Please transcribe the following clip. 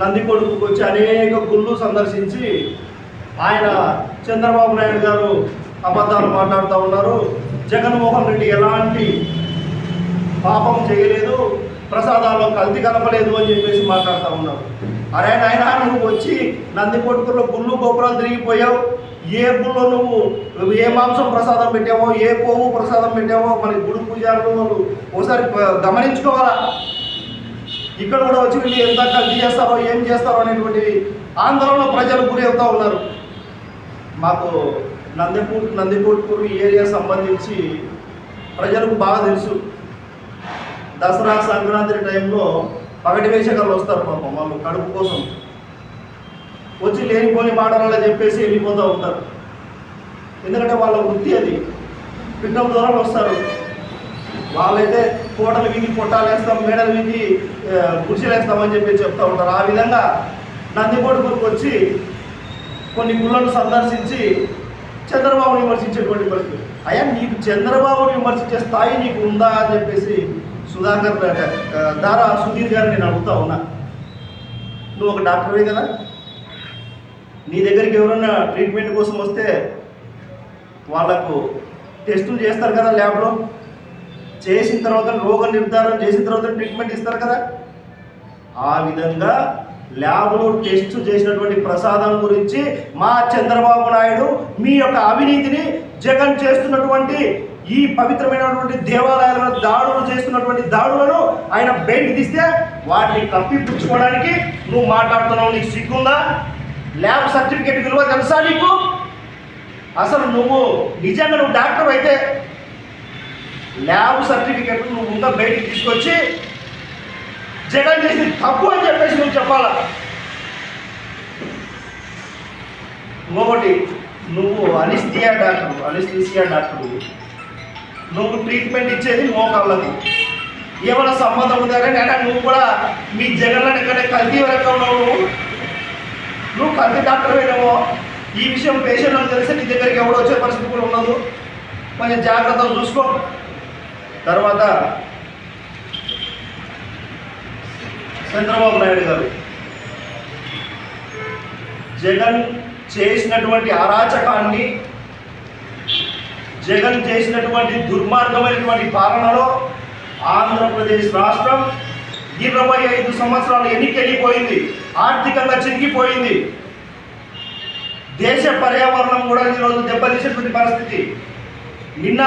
నంది కొడుకుకు వచ్చి అనేక గుళ్ళు సందర్శించి ఆయన చంద్రబాబు నాయుడు గారు అబద్ధాలు మాట్లాడుతూ ఉన్నారు. జగన్మోహన్ రెడ్డి ఎలాంటి పాపం చేయలేదు ప్రసాదాల్లో కల్తీ కలపలేదు అని చెప్పేసి మాట్లాడుతూ ఉన్నారు. అరే నాయన నువ్వు వచ్చి నంది కొట్టుకులో గుళ్ళు గోపురాలు తిరిగిపోయావు. ఏ గుళ్ళో నువ్వు నువ్వు ఏ మాంసం ప్రసాదం పెట్టావో ఏ పోవు ప్రసాదం పెట్టావో మరి గుడి పూజారులు ఒకసారి గమనించుకోవాలా? ఇక్కడ కూడా వచ్చి వీళ్ళు ఎంత కల్తీ చేస్తారో ఏం చేస్తారో అనేటువంటి ఆందోళన ప్రజలు గురి అవుతూ ఉన్నారు. మాకు నందిపూర్ నందిపూర్పూర్ ఏరియా సంబంధించి ప్రజలకు బాగా తెలుసు. దసరా సంక్రాంతి టైంలో పగటి వేషకాలు వస్తారు పాపం వాళ్ళు కడుపు కోసం. వచ్చి లేనిపోని మాటలలో చెప్పేసి వెళ్ళిపోతూ ఉంటారు. ఎందుకంటే వాళ్ళ వృత్తి అది. పిల్లల ద్వారా వస్తారు. వాళ్ళైతే కోటలు వీగి పొట్టాలు వేస్తాం మేడలు వీగి గుడిసెలు వేస్తామని చెప్పి చెప్తూ ఉంటారు. ఆ విధంగా నందికొడుకుకు వచ్చి కొన్ని గుళ్ళను సందర్శించి చంద్రబాబుని విమర్శించేటువంటి పరిస్థితి. అయ్యా నీకు చంద్రబాబుని విమర్శించే స్థాయి నీకు ఉందా అని చెప్పేసి సుధాకర్ దారా సుధీర్ గారిని నేను అడుగుతా ఉన్నా. నువ్వు ఒక డాక్టరే కదా? నీ దగ్గరికి ఎవరైనా ట్రీట్మెంట్ కోసం వస్తే వాళ్ళకు టెస్టులు చేస్తారు కదా ల్యాబ్లో? చేసిన తర్వాత రోగ నిర్ధారణ చేసిన తర్వాత ట్రీట్మెంట్ ఇస్తారు కదా. ఆ విధంగా ల్యాబ్లో టెస్ట్ చేసినటువంటి ప్రసాదం గురించి మా చంద్రబాబు నాయుడు మీ యొక్క అవినీతిని జగన్ చేస్తున్నటువంటి ఈ పవిత్రమైనటువంటి దేవాలయాలను దాడులు చేస్తున్నటువంటి దాడులను ఆయన బయటికి తీస్తే వాటిని కప్పిపుచ్చుకోవడానికి నువ్వు మాట్లాడుతున్నావు. నీకు సిగ్గుందా? ల్యాబ్ సర్టిఫికేట్ విలువ తెలుసా నీకు? అసలు నువ్వు నిజంగా నువ్వు డాక్టర్ అయితే ల్యాబ్ సర్టిఫికేట్ నువ్వు ఉందా బయటికి తీసుకొచ్చి జగన్ చేసి తప్పు అని చెప్పేసి నువ్వు చెప్పాలా? ఇంకొకటి నువ్వు అనిస్థియా డాక్టర్ అనిస్థిసియా డాక్టర్. నువ్వు ట్రీట్మెంట్ ఇచ్చేది మోకాళ్ళకు ఏమైనా సంబంధం ఉందా కానీ అయినా నువ్వు కూడా మీ జగన్లో ఎక్కడ కల్తీ వరకు నువ్వు. కల్తీ డాక్టర్ అయినావో? ఈ విషయం పేషెంట్ తెలిసి నీ దగ్గరికి ఎవడో వచ్చే పరిస్థితి కూడా ఉండదు. కొంచెం జాగ్రత్తలు చూసుకో. తర్వాత చంద్రబాబు నాయుడు గారు. జగన్ చేసినటువంటి అరాచకాన్ని జగన్ చేసినటువంటి దుర్మార్గమైనటువంటి పాలనలో ఆంధ్రప్రదేశ్ రాష్ట్రం ఇరవై ఐదు సంవత్సరాలు ఎన్నికెళ్ళిపోయింది ఆర్థికంగా చిరిగిపోయింది. దేశ పర్యావరణం కూడా ఈరోజు దెబ్బతీసేటువంటి పరిస్థితి. నిన్న